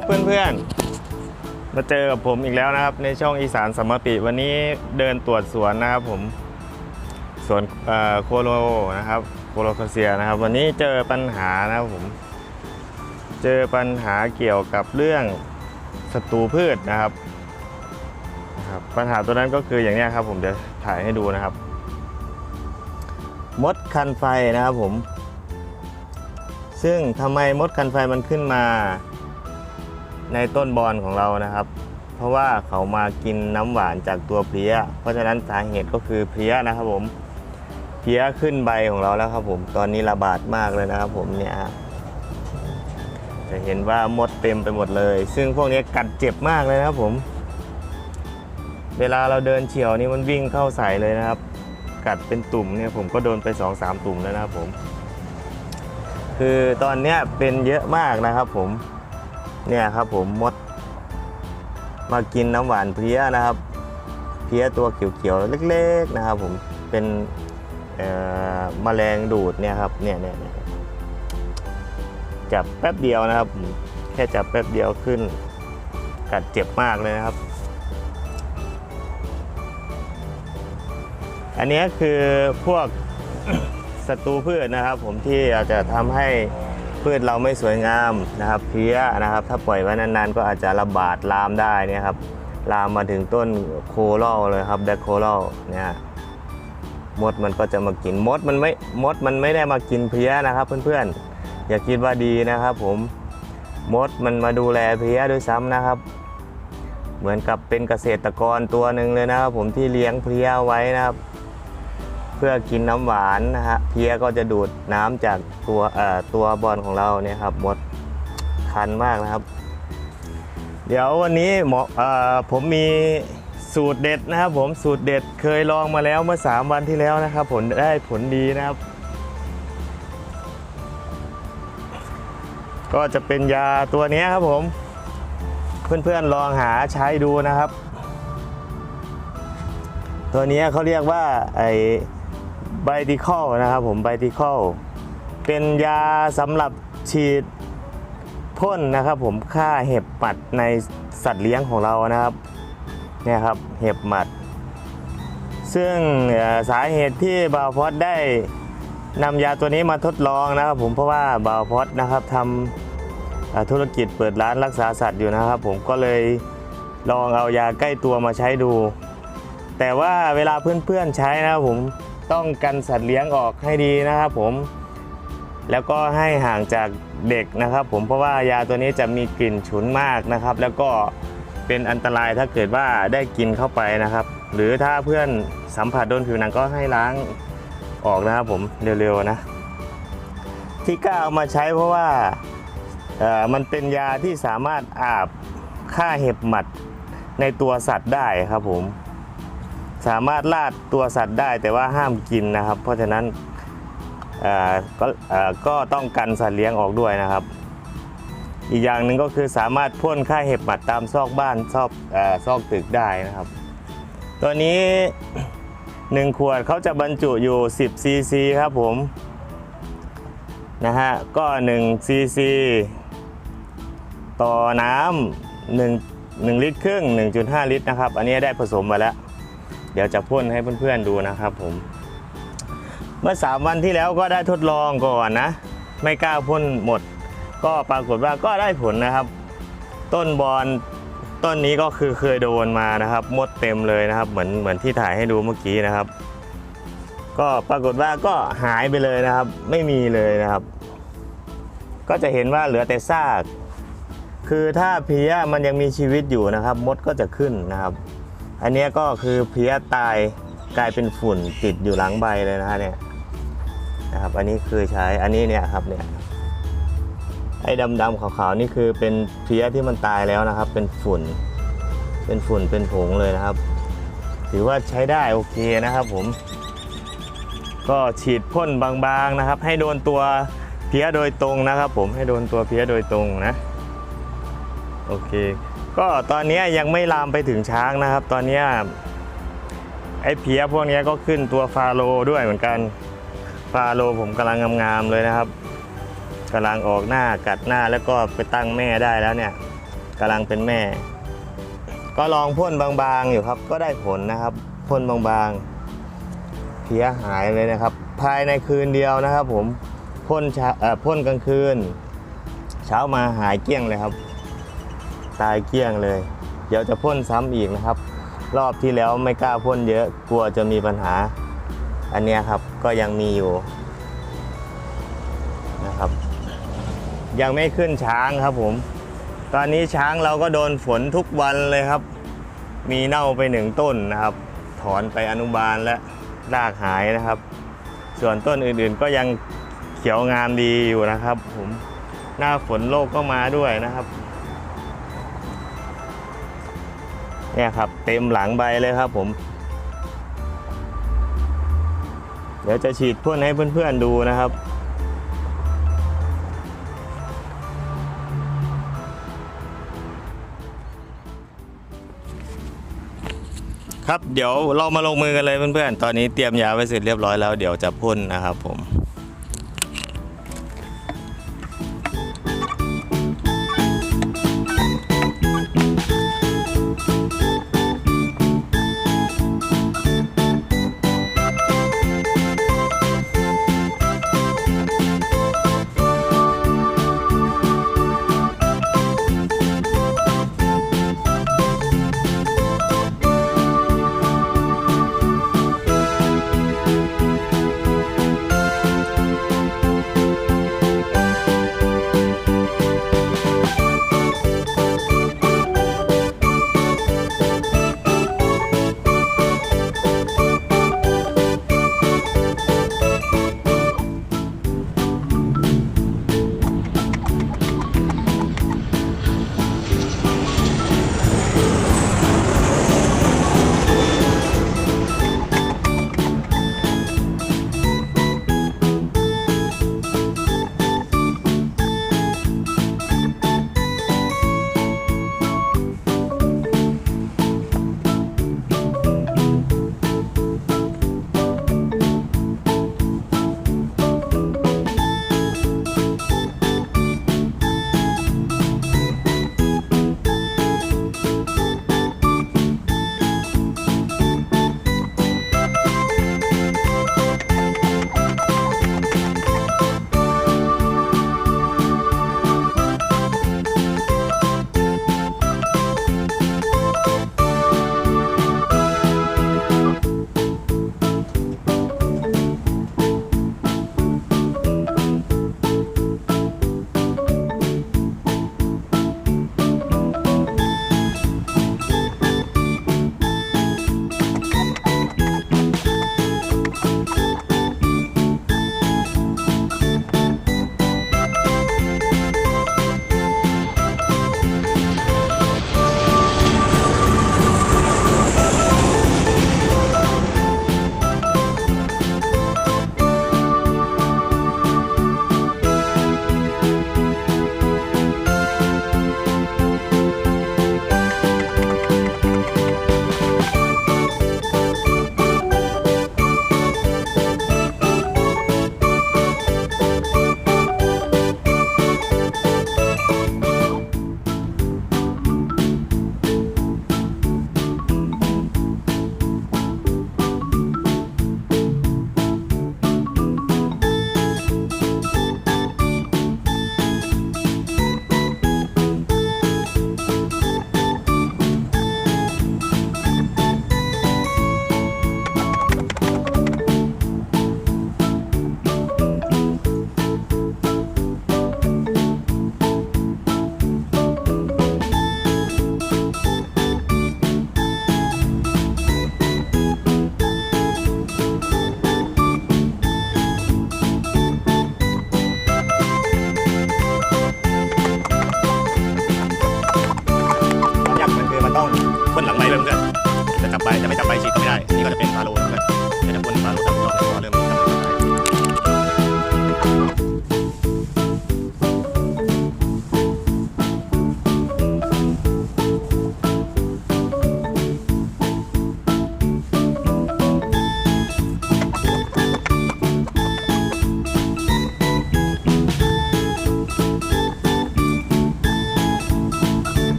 ครับเพื่อนๆ มาเจอกับผมอีกแล้วนะครับ ในช่องอีสานสมปิวันนี้เดินตรวจสวนนะครับผมสวนโคโลนะครับโคโลคาเซียนะครับ วันนี้เจอปัญหานะครับผม เจอปัญหาเกี่ยวกับเรื่องศัตรูพืชนะครับครับปัญหาตัวนั้นก็คืออย่างนี้ครับ ผมจะถ่ายให้ดูนะครับ มดคันไฟนะครับผม ซึ่งทำไมมดคันไฟมันขึ้นมา ในต้นบอนของเรานะครับ เพราะว่าเขามากินน้ำหวานจากตัวเพลี้ย เพราะฉะนั้นสาเหตุก็คือเพลี้ยนะครับผมเพลี้ยขึ้นใบของเราแล้วครับผม ตอนนี้ระบาดมากเลยนะครับผมเนี่ยจะเห็นว่ามดเต็มไปหมดเลย ซึ่งพวกนี้กัดเจ็บมากเลยนะครับผม เวลาเราเดินเฉียวนี่มันวิ่งเข้าใส่เลยนะครับ กัดเป็นตุ่มเนี่ยผมก็โดนไป2อสามตุ่มแล้วนะครับผม คือตอนเนี้ยเป็นเยอะมากนะครับผม เนี่ยครับผมมด มากินน้ำหวานเพี้ยนะครับ เพี้ยตัวเขียวๆเล็ก ๆนะครับ ผมเป็นเอ่อแมลงดูดเนี่ยครับเนี่ยเนี่ยจับแป๊บเดียวนะครับ แค่จับแป๊บเดียวขึ้น กัดเจ็บมากเลยนะครับ อันนี้คือพวกศัตรูพืชนะครับ ผมที่อาจจะทำให้ พืชเราไม่สวยงามนะครับเพี้ยนะครับ ถ้าปล่อยไว้นานๆ ก็อาจจะระบาดลามได้นี่ครับลามมาถึงต้นโคโลเลยครับแดคโคโลเนี่ยมดมันก็จะมากินมดมันไม่มดมันไม่ได้มากินเพี้ยนะครับ เพื่อนๆ อย่าคิดว่าดีนะครับ ผมมดมันมาดูแลเพี้ยด้วยซ้ำนะครับ เหมือนกับเป็นเกษตรกรตัวหนึ่งเลยนะครับ ผมที่เลี้ยงเพี้ยไว้นะครับ เพื่อกินน้ำหวานนะฮะเพี้ยก็จะดูดน้ำจากตัวตัวบอลของเราเนี่ยครับหมดคันมากนะครับ เดี๋ยววันนี้หมออผมมีสูตรเด็ดนะครับผมสูตรเด็ดเคยลองมาแล้วเมื่อ 3 วันที่แล้วนะครับ ผลได้ผลดีนะครับ ก็จะเป็นยาตัวนี้ครับผม เพื่อนๆลองหาใช้ดูนะครับ ตัวนี้เขาเรียกว่าไอ ไบติคอลนะครับผมไบติคอลเป็นยาสำหรับฉีดพ่นนะครับผมฆ่าเห็บหมัดในสัตว์เลี้ยงของเรานะครับเนี่ยครับเห็บหมัด ซึ่งสาเหตุที่บาวพอดได้นำยาตัวนี้มาทดลองนะครับผมเพราะว่าบาวพอดนะครับทำธุรกิจเปิดร้านรักษาสัตว์อยู่นะครับผมก็เลยลองเอายาใกล้ตัวมาใช้ดู แต่ว่าเวลาเพื่อนๆใช้นะครับผม ต้องกันสัตว์เลี้ยงออกให้ดีนะครับผม แล้วก็ให้ห่างจากเด็กนะครับ ผมเพราะว่ายาตัวนี้จะมีกลิ่นฉุนมากนะครับ แล้วก็เป็นอันตรายถ้าเกิดว่าได้กินเข้าไปนะครับ หรือถ้าเพื่อนสัมผัสโดนผิวหนังก็ให้ล้างออกนะครับผมเร็วๆนะ ที่กล้าเอามาใช้เพราะว่ามันเป็นยาที่สามารถอาบฆ่าเห็บหมัดในตัวสัตว์ได้ครับผม สามารถลาดตัวสัตว์ได้แต่ว่าห้ามกินนะครับ เพราะฉะนั้นก็ก็ต้องกันสัตว์เลี้ยงออกด้วยนะครับ อีกอย่างหนึ่งก็คือสามารถพ่นฆ่าเห็บหมัดตามซอกบ้านซอกซอกตึกได้นะครับ ตัวนี้ 1 ขวดเขาจะบรรจุอยู่ 10 ซีซีครับผมนะฮะก็1ซีซีต่อน้ำ1 1ลิตรครึ่ง 1.5 ลิตรนะครับ อันนี้ได้ผสมมาแล้ว เดี๋ยวจะพ่นให้เพื่อนๆดูนะครับผม เมื่อ 3 วันที่แล้วก็ได้ทดลองก่อนนะ ไม่กล้าพ่นหมด ก็ปรากฏว่าก็ได้ผลนะครับ ต้นบอลต้นนี้ก็คือเคยโดนมานะครับมดเต็มเลยนะครับ เหมือนเหมือนที่ถ่ายให้ดูเมื่อกี้นะครับ ก็ปรากฏว่าก็หายไปเลยนะครับ ไม่มีเลยนะครับ ก็จะเห็นว่าเหลือแต่ซาก คือถ้าเพี้ยมันยังมีชีวิตอยู่นะครับ มดก็จะขึ้นนะครับ อันนี้ก็คือเพี้ยตายกลายเป็นฝุ่นติดอยู่หลังใบเลยนะฮะเนี่ยนะครับอันนี้คือใช้อันนี้เนี่ยครับเนี่ยไอ้ดำๆขาวๆนี่คือเป็นเพี้ยที่มันตายแล้วนะครับ เป็นฝุ่น เป็นฝุ่นเป็นผงเลยนะครับ ถือว่าใช้ได้โอเคนะครับผม ก็ฉีดพ่นบางๆนะครับ ให้โดนตัวเพี้ยโดยตรงนะครับ ผมให้โดนตัวเพี้ยโดยตรงนะโอเค ก็ตอนนี้ยังไม่ลามไปถึงช้างนะครับ ตอนนี้ไอ้เพียพวกนี้ก็ขึ้นตัวฟาโลด้วยเหมือนกัน ฟาโลผมกำลังงามๆเลยนะครับกำลังออกหน้ากัดหน้าแล้วก็ไปตั้งแม่ได้แล้วเนี่ยกำลังเป็นแม่ ก็ลองพ่นบางๆอยู่ครับ ก็ได้ผลนะครับพ่นบางๆเพียหายเลยนะครับ ภายในคืนเดียวนะครับ ผมพ่นพ่นกลางคืน เช้ามาหายเกลี้ยงเลยครับ ตายเกลี้ยงเลย เดี๋ยวจะพ่นซ้ำอีกนะครับ รอบที่แล้วไม่กล้าพ่นเยอะกลัวจะมีปัญหา อันนี้ครับก็ยังมีอยู่นะครับ ยังไม่ขึ้นช้างครับผม ตอนนี้ช้างเราก็โดนฝนทุกวันเลยครับ มีเน่าไปหนึ่งต้นนะครับ ถอนไปอนุบาลและรากหายนะครับ ส่วนต้นอื่นๆก็ยังเขียวงามดีอยู่นะครับ ผมหน้าฝนโลกก็มาด้วยนะครับ เนี่ยครับเต็มหลังใบเลยครับผม เดี๋ยวจะฉีดพ่นให้เพื่อนๆดูนะครับครับเดี๋ยวเรามาลงมือกันเลยเพื่อนๆ ตอนนี้เตรียมยาไว้เสร็จเรียบร้อยแล้วเดี๋ยวจะพ่นนะครับผมความ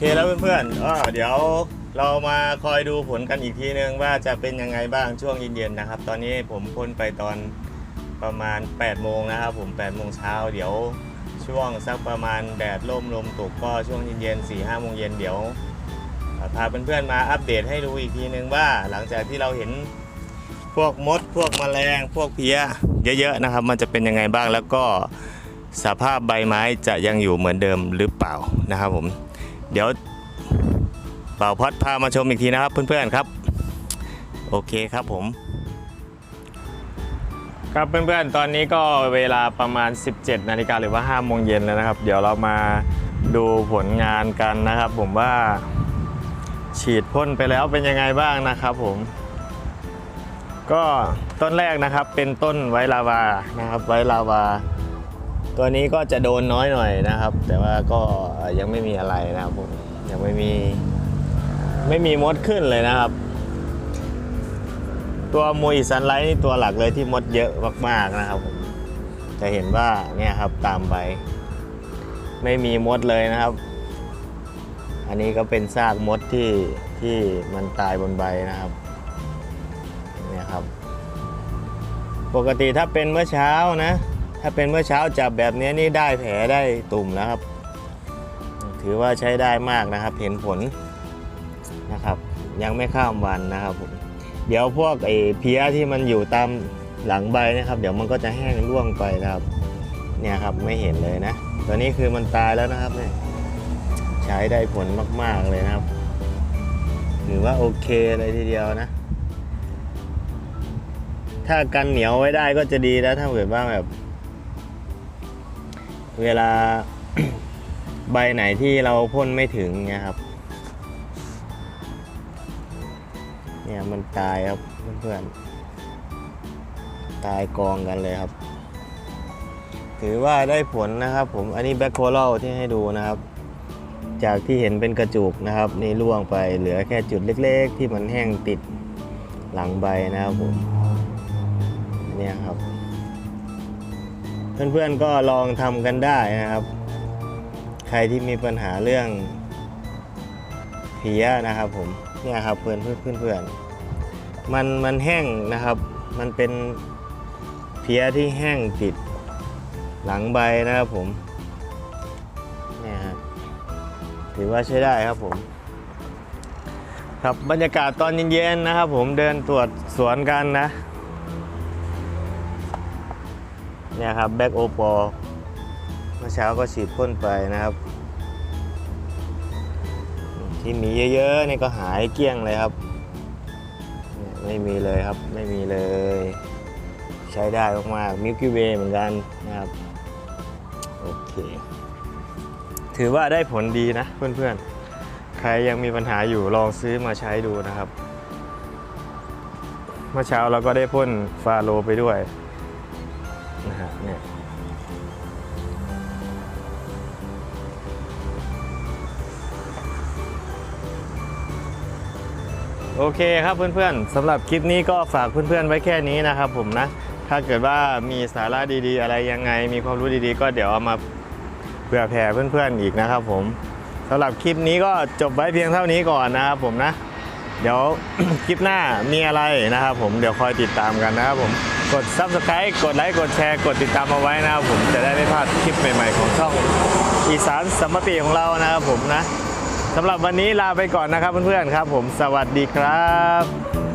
เคแล้วเพื่อนๆก็เดี๋ยวเรามาคอยดูผลกันอีกทีนึงว่าจะเป็นยังไงบ้างช่วงเย็นๆนะครับ ตอนนี้ผมพ่นไปตอนประมาณ 8 โมงนะครับ ผม 8 โมงเช้า เดี๋ยวช่วงสักประมาณแดดร่มลมตกก็ช่วงเย็นๆ4 5โมงเย็นเดี๋ยวเอ่อพาเพื่อนๆมาอัปเดตให้ดูอีกทีนึงว่าหลังจากที่เราเห็นพวกมด พวกแมลง พวกเพี้ยเยอะๆนะครับ มันจะเป็นยังไงบ้างแล้วก็สภาพใบไม้จะยังอยู่เหมือนเดิมหรือเปล่านะครับผม เดี๋ยวเป่าพอดพามาชมอีกทีนะครับ เพื่อนๆครับ โอเคครับผม ครับเพื่อนๆ ตอนนี้ก็เวลาประมาณ 17 นาฬิกาหรือว่า5โมงเย็นแล้วนะครับ เดี๋ยวเรามาดูผลงานกันนะครับ ผมว่าฉีดพ่นไปแล้วเป็นยังไงบ้างนะครับผม ก็ต้นแรกนะครับเป็นต้นไวลาวานะครับ ไวลาวา ตัวนี้ก็จะโดนน้อยหน่อยนะครับ แต่ว่าก็ยังไม่มีอะไรนะครับผมยังไม่มีไม่มีมดขึ้นเลยนะครับ ตัวมูอิซันไลท์นี่ตัวหลักเลยที่มดเยอะมากๆนะครับผมจะเห็นว่าเนี่ยครับตามใบไม่มีมดเลยนะครับ อันนี้ก็เป็นซากมดที่ที่มันตายบนใบนะครับเนี่ยครับ ปกติถ้าเป็นเมื่อเช้านะ ถ้าเป็นเมื่อเช้าจับแบบนี้นี่ได้แผลได้ตุ่มแล้วครับ ถือว่าใช้ได้มากนะครับ เห็นผลนะครับ ยังไม่ข้ามวันนะครับผมเดี๋ยวพวกไอ้เพี้ยที่มันอยู่ตามหลังใบนะครับ เดี๋ยวมันก็จะแห้งร่วงไปนะครับ เนี่ยครับไม่เห็นเลยนะตัวนี้คือมันตายแล้วนะครับเนี่ยใช้ได้ผลมาก ๆเลยนะครับถือว่าโอเคเลยทีเดียวนะ ถ้ากันเหนียวไว้ได้ก็จะดีแล้วถ้าเกิดว่าแบบ เวลา ใบไหนที่เราพ่นไม่ถึงเนี่ยครับ เนี่ยมันตายครับเพื่อนๆ ตายกองกันเลยครับ ถือว่าได้ผลนะครับผม อันนี้แบ็คโคลที่ให้ดูนะครับ จากที่เห็นเป็นกระจุกนะครับ นี่ล่วงไปเหลือแค่จุดเล็ก ๆ ที่มันแห้งติดหลังใบนะครับผม เพื่อนๆก็ลองทำกันได้นะครับ ใครที่มีปัญหาเรื่องเพี้ยนะครับผมเนี่ยครับเพื่อนเพื่อนเพื่อนๆมันมันแห้งนะครับ มันเป็นเพี้ยที่แห้งติดหลังใบนะครับผมเนี่ยฮะถือว่าใช้ได้ครับผมครับบรรยากาศตอนเย็นๆนะครับผมเดินตรวจสวนกันนะ เนี่ยครับแบ็กโอปอเมื่อเช้าก็ฉีดพ่นไปนะครับ ที่มีเยอะๆนี่ก็หายเกลี้ยงเลยครับเนี่ยไม่มีเลยครับไม่มีเลย ใช้ได้มากๆมิลกี้เวย์เหมือนกันนะครับโอเค ถือว่าได้ผลดีนะเพื่อนๆ ใครยังมีปัญหาอยู่ลองซื้อมาใช้ดูนะครับ เมื่อเช้าเราก็ได้พ่นฟาโลไปด้วย นะฮะเนี่ยโอเคครับเพื่อนๆสำหรับคลิปนี้ก็ฝากเพื่อนๆไว้แค่นี้นะครับผมนะ ถ้าเกิดว่ามีสาระดีๆ อะไรยังไง มีความรู้ดีๆ ก็เดี๋ยวเอามาเผื่อแผ่เพื่อนๆอีกนะครับผมสำหรับคลิปนี้ก็จบไว้เพียงเท่านี้ก่อนนะครับผมนะ เดี๋ยวคลิปหน้ามีอะไรนะครับผมเดี๋ยวคอยติดตามกันนะครับผม กด subscribe กดไลค์กดแชร์กดติดตามเอาไว้นะครับผมจะได้ไม่พลาดคลิปใหม่ๆของช่องอีสานสมมติของเรานะครับผมนะสำหรับวันนี้ลาไปก่อนนะครับเพื่อนๆครับ ผมสวัสดีครับ